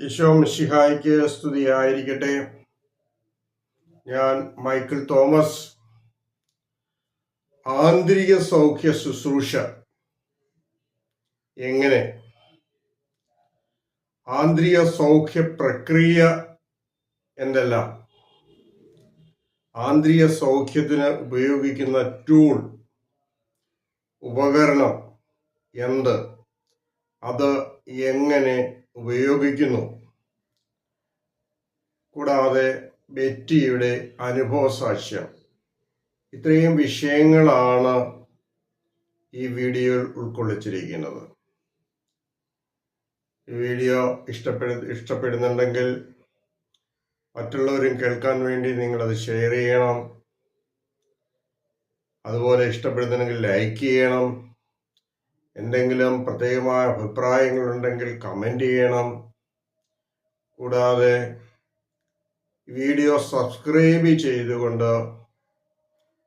ഈശോ മിഷിഹായ്ക്ക് സ്തുതിയായിരിക്കട്ടെ. ഞാൻ Michael Thomas. ആന്തരിക സൗഖ്യ ശുശ്രൂഷ. എങ്ങനെ? ആന്തരിക സൗഖ്യ പ്രക്രിയ എന്തെല്ലാം? ആന്തരിക സൗഖ്യത്തിന് ഉപയോഗിക്കുന്ന ടൂൾ ഉപകരണം എന്ത്? അത് എങ്ങനെ ഉപയോഗിക്കുന്നു. കൂടാതെ ബെറ്റിയുടെ അനുഭവ സാക്ഷ്യം ഇത്രയും വിഷയങ്ങളാണ് ഈ വീഡിയോയിൽ ഉൾക്കൊള്ളിച്ചിരിക്കുന്നത്. ഈ വീഡിയോ ഇഷ്ടപ്പെടു ഇഷ്ടപ്പെടുന്നുണ്ടെങ്കിൽ മറ്റുള്ളവരും കേൾക്കാൻ വേണ്ടി നിങ്ങളത് ഷെയർ ചെയ്യണം. അതുപോലെ ഇഷ്ടപ്പെടുന്നുണ്ടെങ്കിൽ ലൈക്ക് ചെയ്യണം. എന്തെങ്കിലും പ്രത്യേകമായ അഭിപ്രായങ്ങളുണ്ടെങ്കിൽ കമന്റ് ചെയ്യണം. കൂടാതെ വീഡിയോ സബ്സ്ക്രൈബ് ചെയ്തുകൊണ്ട്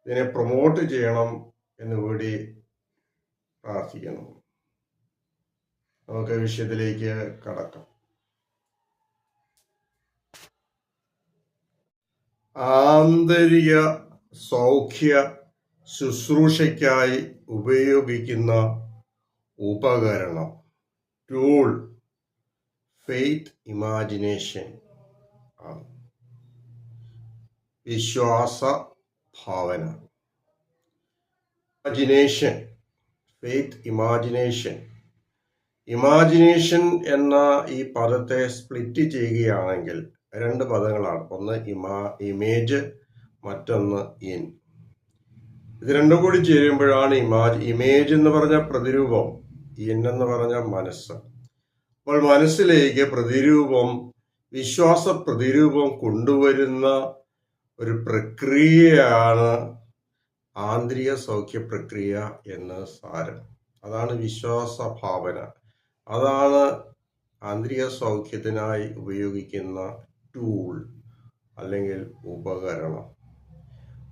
ഇതിനെ പ്രൊമോട്ട് ചെയ്യണം എന്ന് കൂടി പ്രാർത്ഥിക്കുന്നു. നമുക്ക് വിഷയത്തിലേക്ക് കടക്കാം. ആന്തരിക സൗഖ്യ ശുശ്രൂഷയ്ക്കായി ഉപയോഗിക്കുന്ന ഉപകരണം. ടൂൾ ഫെയ്ത്ത് ഇമാജിനേഷൻ ആണ് വിശ്വാസ ഭാവന. ഇമാജിനേഷൻ ഫെയ്ത്ത് ഇമാജിനേഷൻ ഇമാജിനേഷൻ എന്ന ഈ പദത്തെ സ്പ്ലിറ്റ് ചെയ്യുകയാണെങ്കിൽ രണ്ട് പദങ്ങളാണ്. ഒന്ന് ഇമാ ഇമേജ് മറ്റൊന്ന് ഇൻ ഇത് രണ്ടും കൂടി ചേരുമ്പോഴാണ് ഇമാജ് ഇമേജ് എന്ന് പറഞ്ഞ പ്രതിരൂപം. ഇൻ എന്ന് പറഞ്ഞ മനസ്സ്. അപ്പോൾ മനസ്സിലേക്ക് പ്രതിരൂപം വിശ്വാസ പ്രതിരൂപം കൊണ്ടുവരുന്ന ഒരു പ്രക്രിയയാണ് ആന്തരിക സൗഖ്യ പ്രക്രിയ എന്ന് സാരം. അതാണ് വിശ്വാസ ഭാവന. അതാണ് ആന്തരിക സൗഖ്യത്തിനായി ഉപയോഗിക്കുന്ന ടൂൾ അല്ലെങ്കിൽ ഉപകരണം.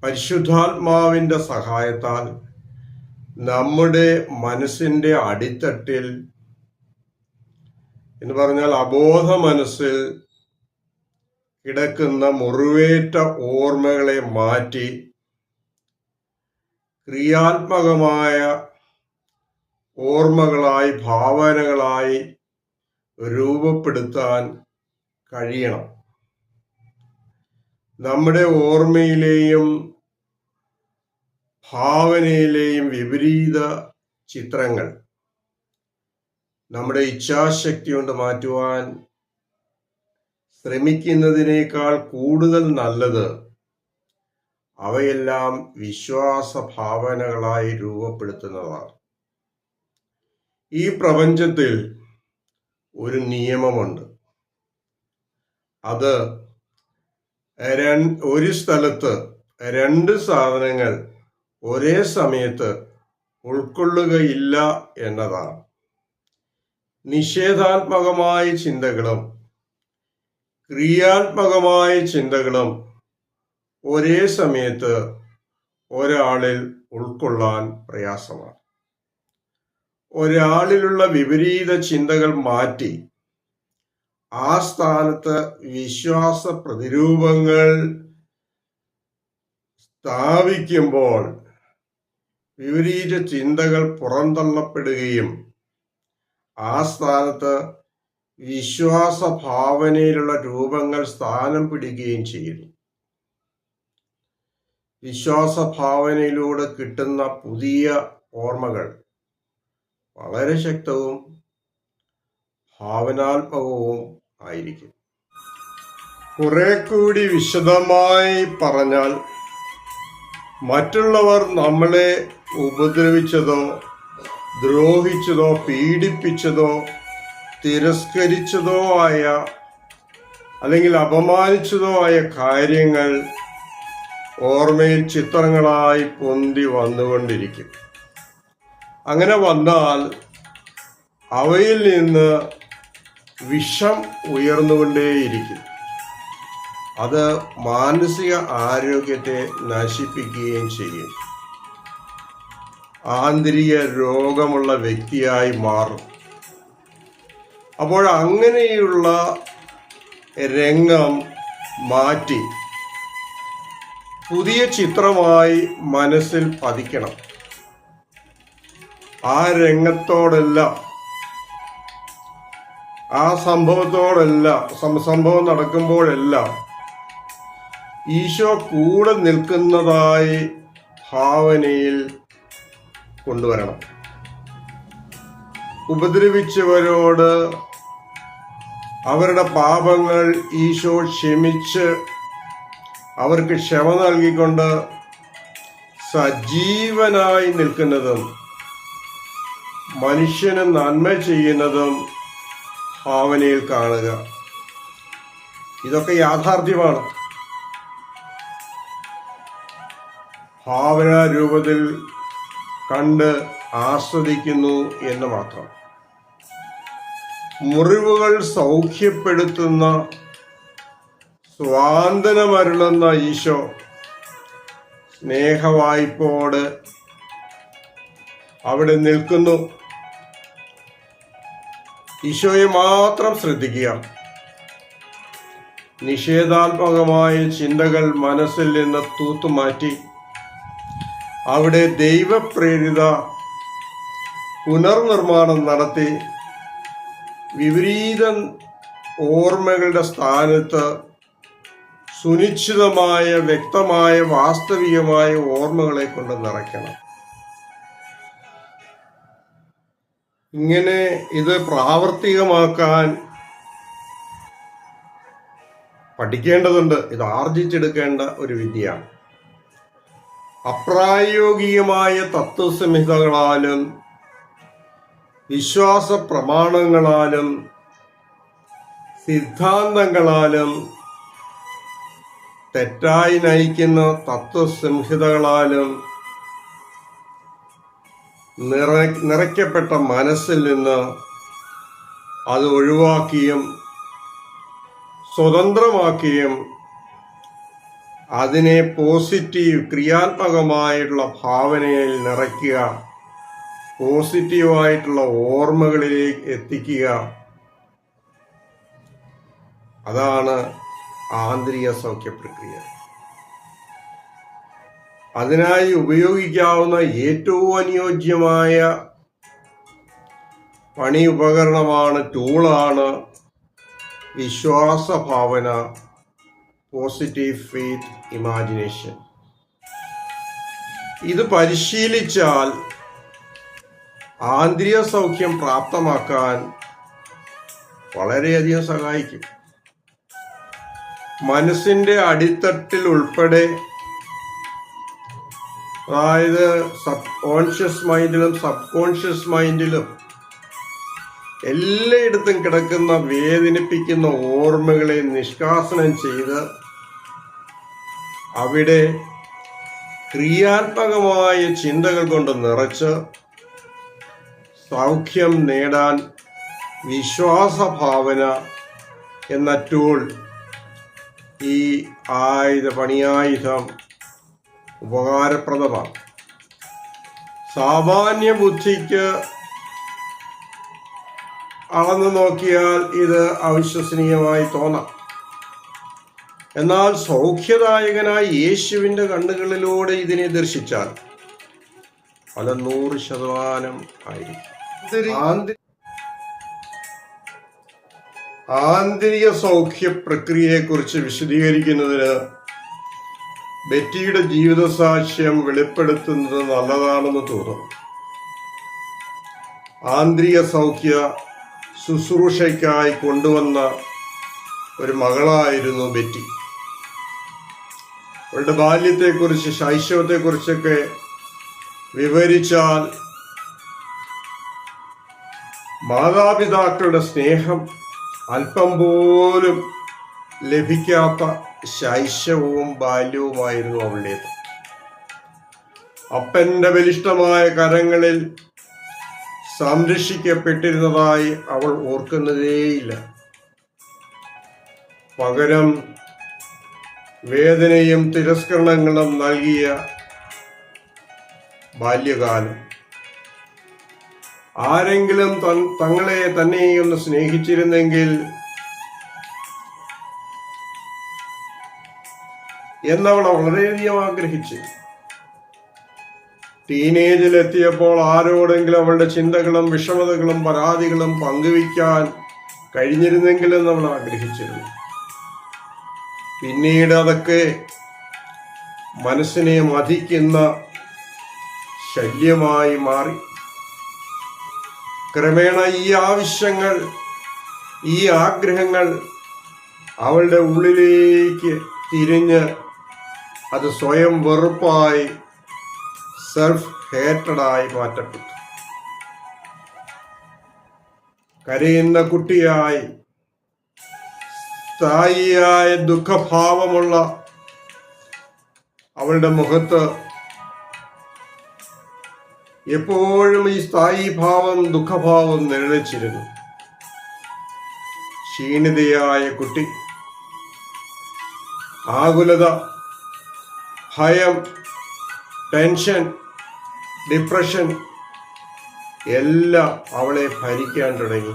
പരിശുദ്ധാത്മാവിന്റെ സഹായത്താൽ നമ്മുടെ മനസ്സിന്റെ അടിത്തട്ടിൽ എന്ന് പറഞ്ഞാൽ അബോധ മനസ്സിൽ കിടക്കുന്ന മുറിവേറ്റ ഓർമ്മകളെ മാറ്റി ക്രിയാത്മകമായ ഓർമ്മകളായി ഭാവനകളായി രൂപപ്പെടുത്താൻ കഴിയണം. നമ്മുടെ ഓർമ്മയിലെയും ഭാവനയിലെയും വിപരീത ചിത്രങ്ങൾ നമ്മുടെ ഇച്ഛാശക്തി കൊണ്ട് മാറ്റുവാൻ ശ്രമിക്കുന്നതിനേക്കാൾ കൂടുതൽ നല്ലത് അവയെല്ലാം വിശ്വാസ ഭാവനകളായി രൂപപ്പെടുത്തുന്നതാണ്. ഈ പ്രപഞ്ചത്തിൽ ഒരു നിയമമുണ്ട്. അത് ഒരു സ്ഥലത്ത് രണ്ട് സാധനങ്ങൾ ഒരേ സമയത്ത് ഉൾക്കൊള്ളുകയില്ല എന്നതാണ്. നിഷേധാത്മകമായ ചിന്തകളും ക്രിയാത്മകമായ ചിന്തകളും ഒരേ സമയത്ത് ഒരാളിൽ ഉൾക്കൊള്ളാൻ പ്രയാസമാണ്. ഒരാളിലുള്ള വിപരീത ചിന്തകൾ മാറ്റി ആ സ്ഥാനത്ത് വിശ്വാസ പ്രതിരൂപങ്ങൾ സ്ഥാപിക്കുമ്പോൾ വിപരീത ചിന്തകൾ പുറന്തള്ളപ്പെടുകയും ആ സ്ഥാനത്ത് വിശ്വാസ ഭാവനയിലുള്ള രൂപങ്ങൾ സ്ഥാനം പിടിക്കുകയും ചെയ്യുന്നു വിശ്വാസ ഭാവനയിലൂടെ കിട്ടുന്ന പുതിയ ഓർമ്മകൾ വളരെ ശക്തവും ഭാവനാത്മകവും ആയിരിക്കും. കുറെ കൂടി വിശദമായി പറഞ്ഞാൽ മറ്റുള്ളവർ നമ്മളെ ഉപദ്രവിച്ചതോ ദ്രോഹിച്ചതോ പീഡിപ്പിച്ചതോ തിരസ്കരിച്ചതോ ആയ അല്ലെങ്കിൽ അപമാനിച്ചതോ ആയ കാര്യങ്ങൾ ഓർമ്മയിൽ ചിത്രങ്ങളായി പൊന്തി വന്നുകൊണ്ടിരിക്കും. അങ്ങനെ വന്നാൽ അവയിൽ നിന്ന് വിഷം ഉയർന്നുകൊണ്ടേയിരിക്കും. അത് മാനസിക ആരോഗ്യത്തെ നശിപ്പിക്കുകയും ചെയ്യും. ആന്തരിക രോഗമുള്ള വ്യക്തിയായി മാറും. അപ്പോൾ അങ്ങനെയുള്ള രംഗം മാറ്റി പുതിയ ചിത്രമായി മനസ്സിൽ പതിക്കണം. ആ രംഗത്തോടെല്ലാം ആ സംഭവത്തോടെല്ലാം സംഭവം നടക്കുമ്പോഴെല്ലാം ഈശോ കൂടെ നിൽക്കുന്നതായി ഭാവനയിൽ കൊണ്ടുവരണം. ഉപദ്രവിച്ചവരോട് അവരുടെ പാപങ്ങൾ ഈശോ ക്ഷമിച്ച് അവർക്ക് ക്ഷമ നൽകിക്കൊണ്ട് സജീവനായി നിൽക്കുന്നതും മനുഷ്യന് നന്മ ചെയ്യുന്നതും ഭാവനയിൽ കാണുക. ഇതൊക്കെ യാഥാർത്ഥ്യമാണ്. ഭാവന രൂപത്തിൽ കണ്ട് ആസ്വദിക്കുന്നു എന്ന് മാത്രം. മുറിവുകൾ സൗഖ്യപ്പെടുത്തുന്ന സ്വാന്തനമരുളുന്ന ഈശോ സ്നേഹവായ്പോട് അവിടെ നിൽക്കുന്നു. ഈശോയെ മാത്രം ശ്രദ്ധിക്കുക. നിഷേധാത്മകമായ ചിന്തകൾ മനസ്സിൽ നിന്ന് തൂത്തുമാറ്റി അവിടെ ദൈവപ്രേരിത പുനർനിർമ്മാണം നടത്തി വിപരീത ഓർമ്മകളുടെ സ്ഥാനത്ത് സുനിശ്ചിതമായ വ്യക്തമായ വാസ്തവികമായ ഓർമ്മകളെ കൊണ്ട് നിറയ്ക്കണം. ഇങ്ങനെ ഇത് പ്രാവർത്തികമാക്കാൻ പഠിക്കേണ്ടതുണ്ട്. ഇത് ആർജിച്ചെടുക്കേണ്ട ഒരു വിദ്യയാണ്. അപ്രായോഗികമായ തത്വസംഹിതകളാലും വിശ്വാസ പ്രമാണങ്ങളാലും സിദ്ധാന്തങ്ങളാലും തെറ്റായി നയിക്കുന്ന തത്വസംഹിതകളാലും നിറ നിറയ്ക്കപ്പെട്ട മനസ്സിൽ നിന്ന് അത് ഒഴിവാക്കിയും സ്വതന്ത്രമാക്കിയും അതിനെ പോസിറ്റീവ് ക്രിയാത്മകമായിട്ടുള്ള ഭാവനയിൽ നിറയ്ക്കുക. പോസിറ്റീവായിട്ടുള്ള ഓർമ്മകളിലേക്ക് എത്തിക്കുക. അതാണ് ആന്തരിക സൗഖ്യ പ്രക്രിയ അതിനായി ഉപയോഗിക്കാവുന്ന ഏറ്റവും അനുയോജ്യമായ പണി ഉപകരണമാണ് ടൂളാണ് വിശ്വാസ ഭാവന പോസിറ്റീവ് ഫെയ്ത്ത് ഇമാജിനേഷൻ ഇത് പരിശീലിച്ചാൽ ആന്തരിക സൗഖ്യം പ്രാപ്തമാക്കാൻ വളരെയധികം സഹായിക്കും. മനസ്സിന്റെ അടിത്തട്ടിൽ ഉൾപ്പെടെ അതായത് സബ് കോൺഷ്യസ് മൈൻഡിലും സബ് കോൺഷ്യസ് മൈൻഡിലും എല്ലായിടത്തും കിടക്കുന്ന വേദനിപ്പിക്കുന്ന ഓർമ്മകളെ നിഷ്കാസനം ചെയ്ത് അവിടെ ക്രിയാത്മകമായ ചിന്തകൾ കൊണ്ട് നിറച്ച് സൗഖ്യം നേടാൻ വിശ്വാസഭാവന എന്ന ടൂൾ ഈ ആയുധ പണിയായുധം ഉപകാരപ്രദമാണ്. സാമാന്യ ബുദ്ധിക്ക് അളന്നു നോക്കിയാൽ ഇത് അവിശ്വസനീയമായി തോന്നാം. എന്നാൽ സൗഖ്യദായകനായ യേശുവിന്റെ കണ്ണുകളിലൂടെ ഇതിനെ ദർശിച്ചാൽ പല നൂറ് ശതമാനം ആയിരിക്കും. ആന്തരിക സൗഖ്യ പ്രക്രിയയെക്കുറിച്ച് വിശദീകരിക്കുന്നതിന് ബെറ്റിയുടെ ജീവിത സാക്ഷ്യം വെളിപ്പെടുത്തുന്നത് നല്ലതാണെന്ന് തോന്നുന്നു ആന്തരിക സൗഖ്യ ശുശ്രൂഷയ്ക്കായി കൊണ്ടുവന്ന ഒരു മകളായിരുന്നു ബെറ്റി. അവളുടെ ബാല്യത്തെക്കുറിച്ച് ശൈശവത്തെക്കുറിച്ചൊക്കെ വിവരിച്ചാൽ മാതാപിതാക്കളുടെ സ്നേഹം അല്പം പോലും ലഭിക്കാത്ത ശൈശവവും ബാല്യവുമായിരുന്നു അവളുടേത്. അപ്പന്റെ ബലിഷ്ടമായ കരങ്ങളിൽ സംരക്ഷിക്കപ്പെട്ടിരുന്നതായി അവൾ ഓർക്കുന്നതേയില്ല. പകരം വേദനയും തിരസ്കരണങ്ങളും നൽകിയ ബാല്യകാലം. ആരെങ്കിലും തങ്ങളെ തന്നെ ഒന്ന് സ്നേഹിച്ചിരുന്നെങ്കിൽ എന്നവൾ വളരെയധികം ആഗ്രഹിച്ചു. ടീനേജിൽ എത്തിയപ്പോൾ ആരോടെങ്കിലും അവളുടെ ചിന്തകളും വിഷമതകളും പരാതികളും പങ്കുവയ്ക്കാൻ കഴിഞ്ഞിരുന്നെങ്കിലെന്ന് അവൾ ആഗ്രഹിച്ചിരുന്നു. പിന്നീട് അതൊക്കെ മനസ്സിനെ മതിക്കുന്ന ശല്യമായി മാറി. ക്രമേണ ഈ ആവശ്യങ്ങൾ ഈ ആഗ്രഹങ്ങൾ അവളുടെ ഉള്ളിലേക്ക് തിരിഞ്ഞ് അത് സ്വയം വെറുപ്പായി സെൽഫ് ഹേറ്റഡായി മാറ്റപ്പെട്ടു. കരയുന്ന കുട്ടിയായി സ്ഥായിയായ ദുഃഖഭാവമുള്ള അവളുടെ മുഖത്ത് എപ്പോഴും ഈ സ്ഥായി ഭാവം ദുഃഖഭാവം നിഴലിച്ചിരുന്നു ക്ഷീണിതയായ കുട്ടി ആകുലത ഭയം ടെൻഷൻ ഡിപ്രഷൻ എല്ലാം അവളെ ഭരിക്കാൻ തുടങ്ങി.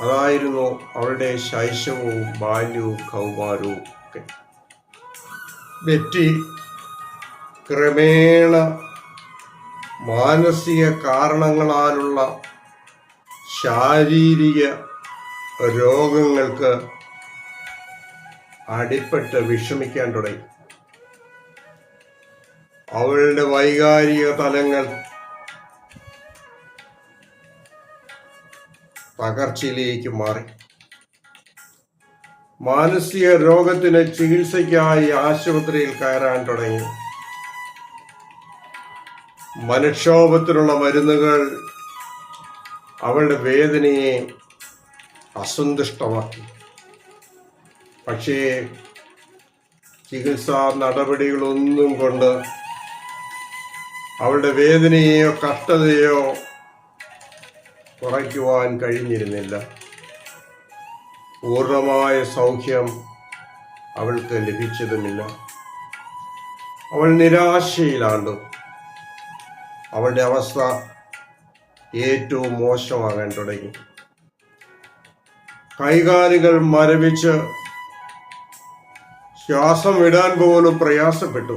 അതായിരുന്നു അവളുടെ ശൈശവവും ബാല്യവും കൗമാരവും ഒക്കെ. ബെറ്റി ക്രമേണ മാനസിക കാരണങ്ങളാലുള്ള ശാരീരിക രോഗങ്ങൾക്ക് അടിപ്പെട്ട് വിഷമിക്കാൻ തുടങ്ങി. അവളുടെ വൈകാരിക തലങ്ങൾ തകർച്ചയിലേക്ക് മാറി. മാനസിക രോഗത്തിന് ചികിത്സയ്ക്കായി ആശുപത്രിയിൽ കയറാൻ തുടങ്ങി. മനക്ഷോഭത്തിനുള്ള മരുന്നുകൾ അവളുടെ വേദനയെ അസന്തുഷ്ടമാക്കി. പക്ഷേ ചികിത്സാ നടപടികളൊന്നും കൊണ്ട് അവളുടെ വേദനയെയോ കഷ്ടതയോ കുറയ്ക്കുവാൻ കഴിഞ്ഞിരുന്നില്ല. പൂർണമായ സൗഖ്യം അവൾക്ക് ലഭിച്ചതുമില്ല. അവൾ നിരാശയിലാണ്ടു. അവളുടെ അവസ്ഥ ഏറ്റവും മോശമാകാൻ തുടങ്ങി. കൈകാലുകൾ മരവിച്ച് ശ്വാസം വിടാൻ പോലും പ്രയാസപ്പെട്ടു.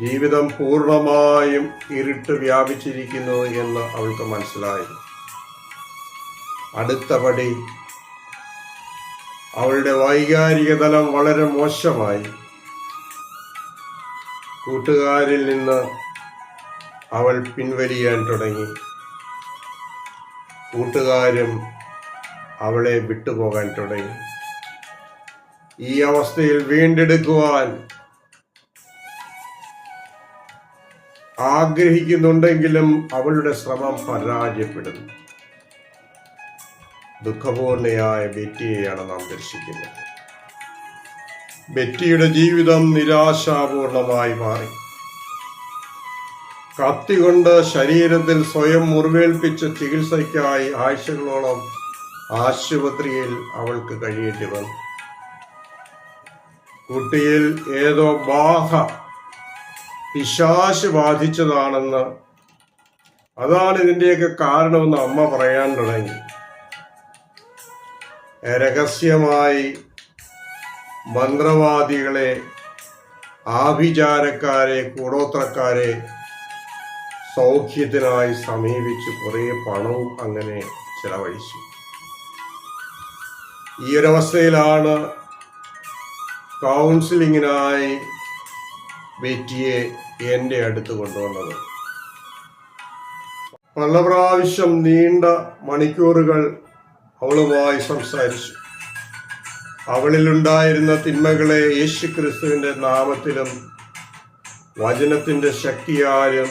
ജീവിതം പൂർണമായും ഇരുട്ട് വ്യാപിച്ചിരിക്കുന്നു എന്ന് അവൾക്ക് മനസ്സിലായി. അടുത്ത പടി അവളുടെ വൈകാരിക തലം വളരെ മോശമായി. കൂട്ടുകാരിൽ നിന്ന് അവൾ പിൻവലിയാൻ തുടങ്ങി. കൂട്ടുകാരും അവളെ വിട്ടുപോകാൻ തുടങ്ങി. ഈ അവസ്ഥയിൽ വീണ്ടെടുക്കുവാൻ ആഗ്രഹിക്കുന്നുണ്ടെങ്കിലും അവളുടെ ശ്രമം പരാജയപ്പെടുന്നു. ദുഃഖപൂർണയായ ബെറ്റിയെയാണ് നാം ദർശിക്കുന്നത്. ബെറ്റിയുടെ ജീവിതം നിരാശാപൂർണമായി മാറി. കത്തികൊണ്ട് ശരീരത്തിൽ സ്വയം മുറിവേൽപ്പിച്ച ചികിത്സയ്ക്കായി ആഴ്ചകളോളം ആശുപത്രിയിൽ അവൾക്ക് കഴിയേണ്ടി വന്നു. കുട്ടിയിൽ ഏതോ ബാധ പിശാശ് ബാധിച്ചതാണെന്ന്. അതാണ് ഇതിന്റെയൊക്കെ കാരണമെന്ന് അമ്മ പറയാൻ തുടങ്ങി. രഹസ്യമായി മന്ത്രവാദികളെ ആഭിചാരക്കാരെ കൂടോത്രക്കാരെ സൗഖ്യത്തിനായി സമീപിച്ച് കുറേ പണവും അങ്ങനെ ചെലവഴിച്ചു. ഈ ഒരവസ്ഥയിലാണ് കൗൺസിലിങ്ങിനായി ബെറ്റിയെ എന്റെ അടുത്ത് കൊണ്ടുവന്നത്. പല പ്രാവശ്യം നീണ്ട മണിക്കൂറുകൾ അവളുമായി സംസാരിച്ചു. അവളിലുണ്ടായിരുന്ന തിന്മകളെ യേശു ക്രിസ്തുവിന്റെ നാമത്തിലും വചനത്തിന്റെ ശക്തിയാലും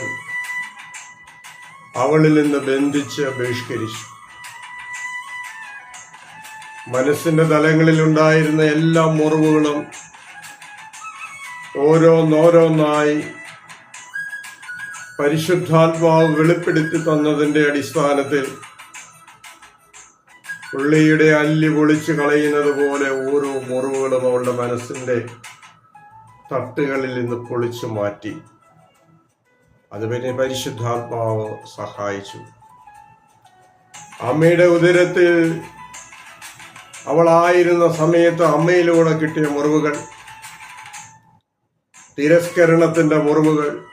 അവളിൽ നിന്ന് ബന്ധിച്ച് ബഹിഷ്കരിച്ചു. മനസ്സിന്റെ തലങ്ങളിലുണ്ടായിരുന്ന എല്ലാ മുറിവുകളും ഓരോന്നോരോന്നായി പരിശുദ്ധാത്മാവ് വെളിപ്പെടുത്തി തന്നതിന്റെ അടിസ്ഥാനത്തിൽ പുള്ളിയുടെ അല്ലി പൊളിച്ച് കളയുന്നത് പോലെ ഓരോ മുറിവുകളും അവളുടെ മനസ്സിന്റെ തട്ടുകളിൽ നിന്ന് പൊളിച്ചു മാറ്റി. അത് പിന്നെ പരിശുദ്ധാത്മാവ് സഹായിച്ചു. അമ്മയുടെ ഉദരത്തിൽ അവളായിരുന്ന സമയത്ത് അമ്മയിലൂടെ കിട്ടിയ മുറിവുകൾ തിരസ്കരണത്തിന്റെ മുറിവുകൾ.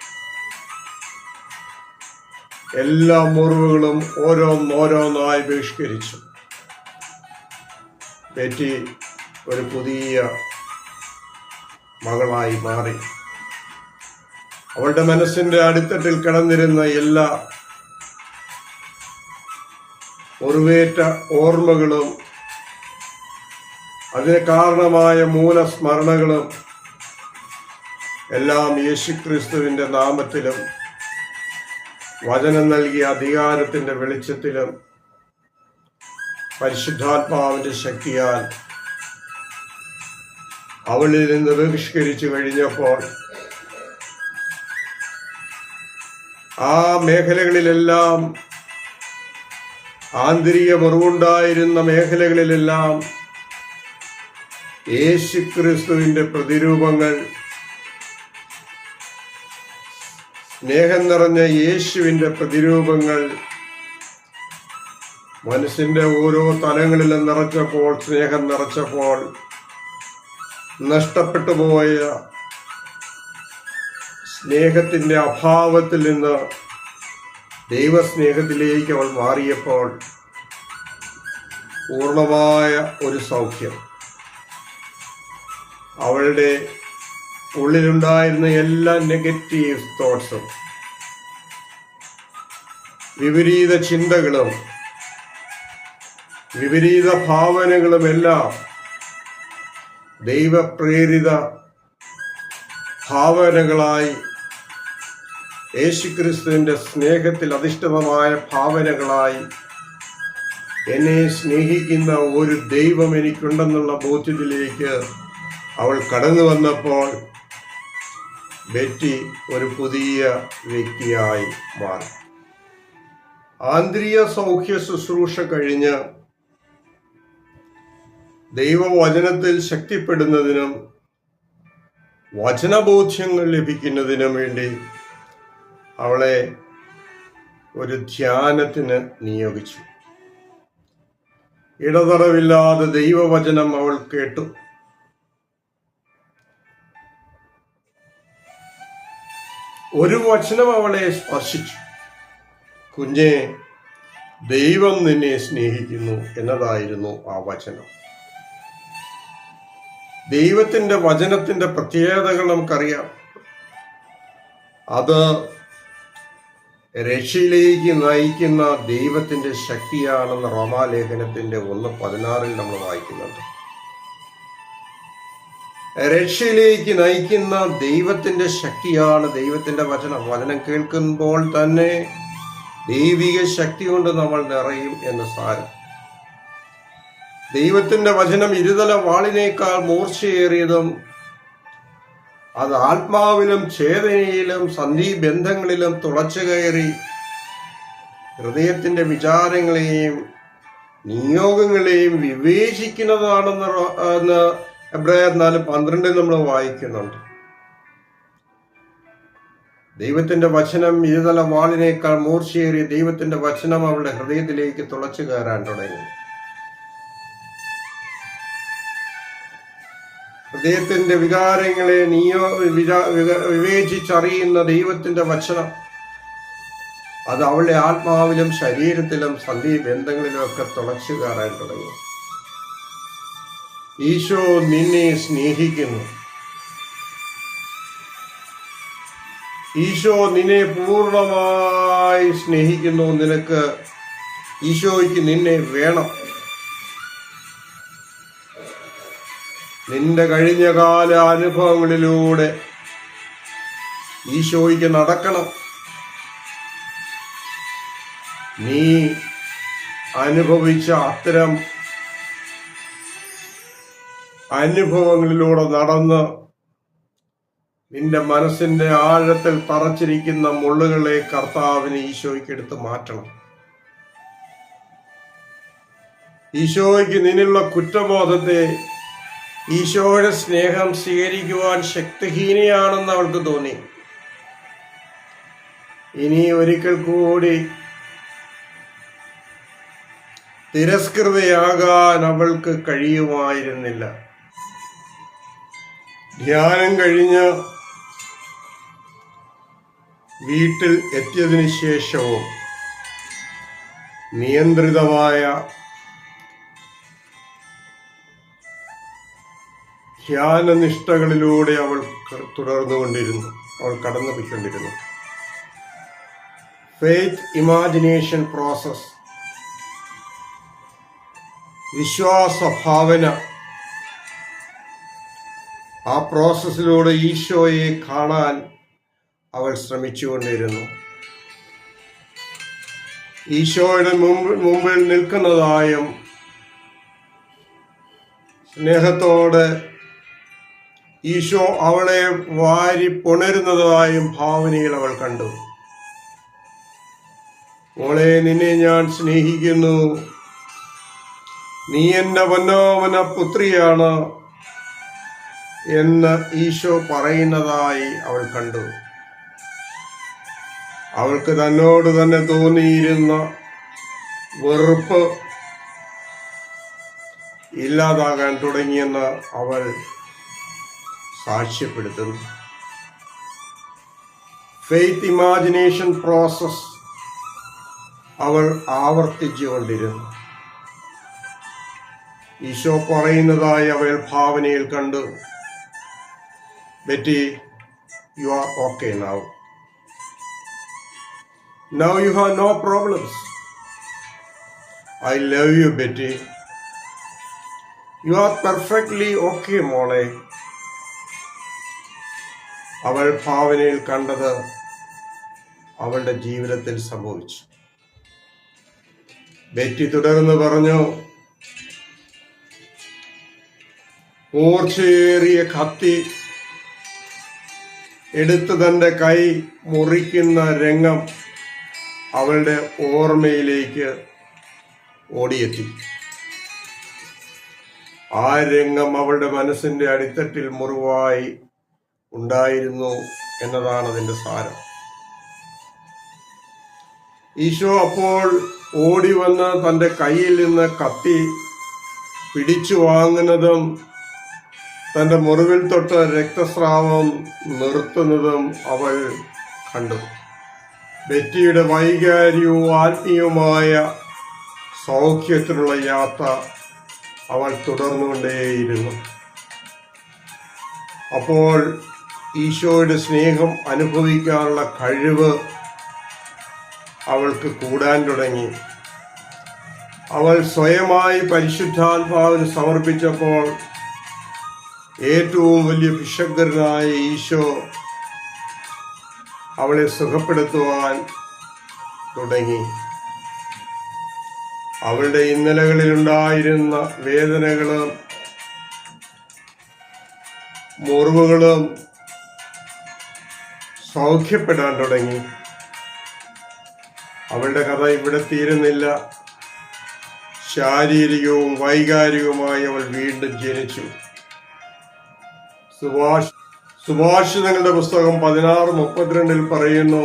എല്ലാ മുറിവുകളും ഓരോന്നോരോന്നായി ബഹിഷ്കരിച്ചു. ബെറ്റി ഒരു പുതിയ മകളായി മാറി. അവളുടെ മനസ്സിന്റെ അടിത്തട്ടിൽ കിടന്നിരുന്ന എല്ലാ മുറിവേറ്റ ഓർമ്മകളും അതിന് കാരണമായ മൂലസ്മരണകളും എല്ലാം യേശുക്രിസ്തുവിന്റെ നാമത്തിലും വചനം നൽകിയ അധികാരത്തിന്റെ വെളിച്ചത്തിലും പരിശുദ്ധാത്മാവിന്റെ ശക്തിയാൽ അവളിൽ നിന്ന് ബഹിഷ്കരിച്ചു കഴിഞ്ഞപ്പോൾ ആ മേഖലകളിലെല്ലാം ആന്തരിക മുറിവുണ്ടായിരുന്ന മേഖലകളിലെല്ലാം യേശുക്രിസ്തുവിന്റെ പ്രതിരൂപങ്ങൾ സ്നേഹം നിറഞ്ഞ യേശുവിന്റെ പ്രതിരൂപങ്ങൾ മനസ്സിന്റെ ഓരോ തലങ്ങളിലും നിറച്ചപ്പോൾ സ്നേഹം നിറച്ചപ്പോൾ നഷ്ടപ്പെട്ടു പോയ സ്നേഹത്തിന്റെ അഭാവത്തിൽ നിന്ന് ദൈവസ്നേഹത്തിലേക്ക് അവൾ മാറിയപ്പോൾ പൂർണമായ ഒരു സൗഖ്യം. അവളുടെ ഉള്ളിലുണ്ടായിരുന്ന എല്ലാ നെഗറ്റീവ് തോട്ട്സും വിപരീത ചിന്തകളും വിപരീത ഭാവനകളുമെല്ലാം ദൈവപ്രേരിത ഭാവനകളായി യേശുക്രിസ്തുവിന്റെ സ്നേഹത്തിൽ അധിഷ്ഠിതമായ ഭാവനകളായി എന്നെ സ്നേഹിക്കുന്ന ഒരു ദൈവം എനിക്കുണ്ടെന്നുള്ള ബോധ്യത്തിലേക്ക് അവൾ കടന്നു വന്നപ്പോൾ ബെറ്റി ഒരു പുതിയ വ്യക്തിയായി മാറി. ആന്തരിക സൗഖ്യ ശുശ്രൂഷ കഴിഞ്ഞ് ദൈവവചനത്തിൽ ശക്തിപ്പെടുന്നതിനും വചനബോധ്യങ്ങൾ ലഭിക്കുന്നതിനും വേണ്ടി അവളെ ഒരു ധ്യാനത്തിന് നിയോഗിച്ചു. ഇടതടവില്ലാതെ ദൈവവചനം അവൾ കേട്ടു. ഒരു വചനം അവളെ സ്പർശിച്ചു. കുഞ്ഞെ ദൈവം നിന്നെ സ്നേഹിക്കുന്നു എന്നതായിരുന്നു ആ വചനം. ദൈവത്തിന്റെ വചനത്തിന്റെ പ്രത്യേകതകൾ നമുക്കറിയാം. അത് രക്ഷയിലേക്ക് നയിക്കുന്ന ദൈവത്തിന്റെ ശക്തിയാണെന്ന് റോമാലേഖനത്തിന്റെ ഒന്ന് പതിനാറിൽ നമ്മൾ വായിക്കുന്നുണ്ട്. രക്ഷയിലേക്ക് നയിക്കുന്ന ദൈവത്തിന്റെ ശക്തിയാണ് ദൈവത്തിന്റെ വചനം. വചനം കേൾക്കുമ്പോൾ തന്നെ ദൈവിക ശക്തി കൊണ്ട് നമ്മൾ നിറയും എന്ന് സാരം. ദൈവത്തിന്റെ വചനം ഇരുതല വാളിനേക്കാൾ മൂർച്ചയേറിയതും അത് ആത്മാവിലും ചേതനയിലും സന്ധി ബന്ധങ്ങളിലും തുളച്ചു കയറി ഹൃദയത്തിന്റെ വിചാരങ്ങളെയും നിയോഗങ്ങളെയും വിവേചിക്കുന്നതാണെന്ന് എബ്രായർ നാല് പന്ത്രണ്ടിൽ നമ്മൾ വായിക്കുന്നുണ്ട്. ദൈവത്തിന്റെ വചനം ഇരുതല വാളിനേക്കാൾ മൂർച്ചയേറി ദൈവത്തിന്റെ വചനം അവളുടെ ഹൃദയത്തിലേക്ക് തുളച്ചു കയറാൻ തുടങ്ങി. ഹൃദയത്തിന്റെ വികാരങ്ങളെ നിയോ വിവേചിച്ചറിയുന്ന ദൈവത്തിന്റെ വചനം അത് അവളുടെ ആത്മാവിലും ശരീരത്തിലും സന്ധി ബന്ധങ്ങളിലും ഒക്കെ തുളച്ചു കയറാൻ തുടങ്ങി. ഈശോ നിന്നെ സ്നേഹിക്കുന്നു. ഈശോ നിന്നെ പൂർണമായി സ്നേഹിക്കുന്നു. നിനക്ക് ഈശോയ്ക്ക് നിന്നെ വേണം. നിന്റെ കഴിഞ്ഞ കാല അനുഭവങ്ങളിലൂടെ ഈശോയ്ക്ക് നടക്കണം. നീ അനുഭവിച്ച അത്തരം അനുഭവങ്ങളിലൂടെ നടന്ന് നിന്റെ മനസ്സിന്റെ ആഴത്തിൽ തറച്ചിരിക്കുന്ന മുള്ളുകളെ കർത്താവിന് ഈശോയ്ക്ക് എടുത്ത് മാറ്റണം. ഈശോയ്ക്ക് നിന്നുള്ള കുറ്റബോധത്തെ ഈശോയുടെ സ്നേഹം സ്വീകരിക്കുവാൻ ശക്തിഹീനയാണെന്ന് അവൾക്ക് തോന്നി. ഇനി ഒരിക്കൽ കൂടി തിരസ്കൃതയാകാൻ അവൾക്ക് കഴിയുമായിരുന്നില്ല. ധ്യാനം കഴിഞ്ഞ് വീട്ടിൽ എത്തിയതിനു ശേഷവും നിയന്ത്രിതമായ ധ്യാനനിഷ്ഠകളിലൂടെ അവൾ തുടർന്നുകൊണ്ടിരുന്നു. അവൾ കടന്നു പോയിക്കൊണ്ടിരുന്നു ഫെയ്ത്ത് ഇമാജിനേഷൻ പ്രോസസ് വിശ്വാസ ഭാവന ആ പ്രോസസ്സിലൂടെ ഈശോയെ കാണാൻ അവൾ ശ്രമിച്ചുകൊണ്ടിരുന്നു. ഈശോയുടെ മുമ്പ് മുമ്പിൽ നിൽക്കുന്നതായും സ്നേഹത്തോടെ ഈശോ അവളെ വാരി പുണരുന്നതായും ഭാവനയിൽ അവൾ കണ്ടു. മോളെ നിന്നെ ഞാൻ സ്നേഹിക്കുന്നു. നീ എന്റെ പൊന്നോമന പുത്രിയാണ്. എന്ന് ഈശോ പറയുന്നതായി അവൾ കണ്ടു. അവൾക്ക് തന്നോട് തന്നെ തോന്നിയിരുന്ന വെറുപ്പ് ഇല്ലാതാകാൻ തുടങ്ങിയെന്ന് അവൾ സാക്ഷ്യപ്പെടുത്തുന്നു. ഫെയ്ത്ത് ഇമാജിനേഷൻ പ്രോസസ് അവൾ ആവർത്തിച്ചുകൊണ്ടിരുന്നു ഈശോ പറയുന്നതായി അവൾ ഭാവനയിൽ കണ്ടു. Betty you are okay now now you have no problems I love you Betty you are perfectly okay മോളെ. അവൾ ഭാവനയിൽ കണ്ടത് അവളുടെ ജീവിതത്തിൽ സംഭവിച്ചു. ബെറ്റി തുടർന്ന് പറഞ്ഞു മൂർച്ചയേറിയ കത്തി എടുത്ത് തന്റെ കൈ മുറിക്കുന്ന രംഗം അവളുടെ ഓർമ്മയിലേക്ക് ഓടിയെത്തി. ആ രംഗം അവളുടെ മനസ്സിന്റെ അടിത്തട്ടിൽ മുറിവായി ഉണ്ടായിരുന്നു എന്നതാണ് അതിന്റെ സാരം. ഈശോ അപ്പോൾ ഓടി വന്ന് തന്റെ കയ്യിൽ നിന്ന് കത്തി പിടിച്ചു വാങ്ങുന്നതും തന്റെ മുറിവിൽ തൊട്ട് രക്തസ്രാവം നിർത്തുന്നതും അവൾ കണ്ടു. ബെറ്റിയുടെ വൈകാരികവും ആത്മീയവുമായ സൗഖ്യത്തിനുള്ള യാത്ര അവൾ തുടർന്നുകൊണ്ടേയിരുന്നു. അപ്പോൾ ഈശോയുടെ സ്നേഹം അനുഭവിക്കാനുള്ള കഴിവ് അവൾക്ക് കൂടാൻ തുടങ്ങി. അവൾ സ്വയമായി പരിശുദ്ധാത്മാവിന് സമർപ്പിച്ചപ്പോൾ ഏറ്റവും വലിയ പിശങ്കരനായ ഈശോ അവളെ സുഖപ്പെടുത്തുവാൻ തുടങ്ങി. അവളുടെ ഇന്നലകളിലുണ്ടായിരുന്ന വേദനകളും മുറിവുകളും സൗഖ്യപ്പെടാൻ തുടങ്ങി. അവളുടെ കഥ ഇവിടെ തീരുന്നില്ല. ശാരീരികവും വൈകാരികവുമായി അവൾ വീണ്ടും ജനിച്ചു. സുഭാഷ് സുഭാഷിതങ്ങളുടെ പുസ്തകം പതിനാറ് മുപ്പത്തിരണ്ടിൽ പറയുന്നു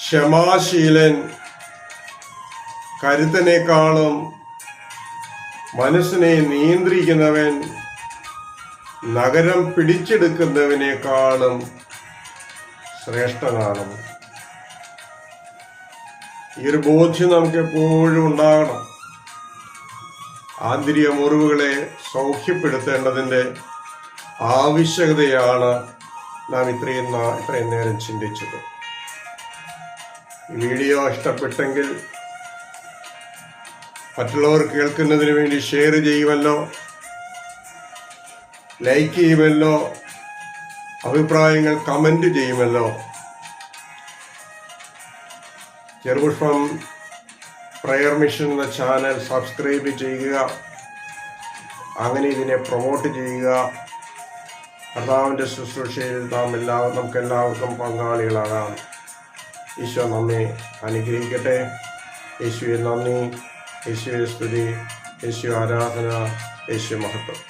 ക്ഷമാശീലൻ കരുത്തനേക്കാളും മനസ്സിനെ നിയന്ത്രിക്കുന്നവൻ നഗരം പിടിച്ചെടുക്കുന്നവനേക്കാളും ശ്രേഷ്ഠനാണ്. ഈ ഒരു ബോധ്യം നമുക്ക് എപ്പോഴും ഉണ്ടാകണം. ആന്തരിക മുറിവുകളെ സൗഖ്യപ്പെടുത്തേണ്ടതിന്റെ ആവശ്യകതയാണ് നാം ഇത്രയും ഇത്രയും നേരം ചിന്തിച്ചത്. വീഡിയോ ഇഷ്ടപ്പെട്ടെങ്കിൽ മറ്റുള്ളവർ കേൾക്കുന്നതിന് വേണ്ടി ഷെയർ ചെയ്യുമല്ലോ ലൈക്ക് ചെയ്യുമല്ലോ അഭിപ്രായങ്ങൾ കമന്റ് ചെയ്യുമല്ലോ. ചെറുപുഷ്പം പ്രയർ മിഷൻ എന്ന ചാനൽ സബ്സ്ക്രൈബ് ചെയ്യുക. അങ്ങനെ ഇതിനെ പ്രൊമോട്ട് ചെയ്യുക. കർത്താവിന്റെ ശുശ്രൂഷയിൽ നാം എല്ലാവരും നമുക്ക് എല്ലാവർക്കും പങ്കാളികളാകാം. ഈശോ നമ്മെ അനുഗ്രഹിക്കട്ടെ. യേശുവെ നന്ദി. യേശുവെ സ്തുതി. യേശു ആരാധന. യേശു മഹത്വം.